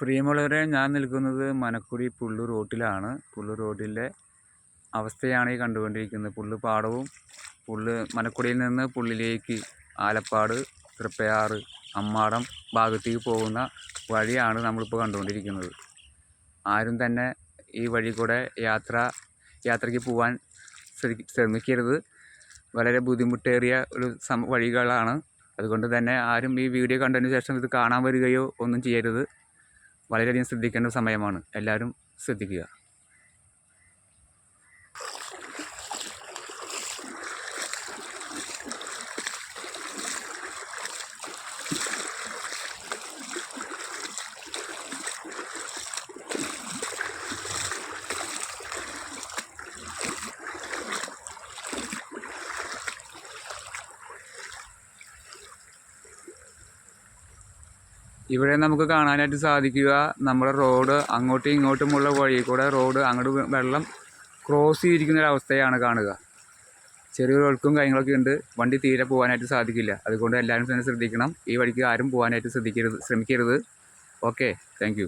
പ്രിയമുള്ളവരെ ഞാൻ നിൽക്കുന്നത് മനക്കുടി പുള്ളു റോട്ടിലാണ്. പുള്ളു റോഡിലെ അവസ്ഥയാണ് ഈ കണ്ടുകൊണ്ടിരിക്കുന്നത്. പുള്ളു പാടവും പുള്ള് മനക്കുടിയിൽ നിന്ന് പുള്ളിലേക്ക് ആലപ്പാട് തൃപ്പയാറ് അമ്മാടം ഭാഗത്തേക്ക് പോകുന്ന വഴിയാണ് നമ്മളിപ്പോൾ കണ്ടുകൊണ്ടിരിക്കുന്നത്. ആരും തന്നെ ഈ വഴി കൂടെ യാത്ര യാത്രയ്ക്ക് പോകാൻ ശ്രമിക്കരുത്. വളരെ ബുദ്ധിമുട്ടേറിയ ഒരു സം വഴികളാണ്. അതുകൊണ്ട് തന്നെ ആരും ഈ വീഡിയോ കണ്ടതിന് ശേഷം ഇത് കാണാൻ വരികയോ ഒന്നും ചെയ്യരുത്. വളരെയധികം ശ്രദ്ധിക്കേണ്ട സമയമാണ്. എല്ലാവരും ശ്രദ്ധിക്കുക. ഇവിടെ നമുക്ക് കാണാനായിട്ട് സാധിക്കുക നമ്മുടെ റോഡ് അങ്ങോട്ടും ഇങ്ങോട്ടുമുള്ള വഴി കൂടെ റോഡ് അങ്ങോട്ട് വെള്ളം ക്രോസ് ചെയ്തിരിക്കുന്ന ഒരു അവസ്ഥയാണ് കാണുക. ചെറിയൊരു ഒഴുക്കും കാര്യങ്ങളൊക്കെ ഉണ്ട്. വണ്ടി തീരെ പോകാനായിട്ട് സാധിക്കില്ല. അതുകൊണ്ട് എല്ലാവരും തന്നെ ശ്രദ്ധിക്കണം. ഈ വഴിക്ക് ആരും പോകാനായിട്ട് ശ്രദ്ധിക്കരുത് ശ്രമിക്കരുത്. Okay thank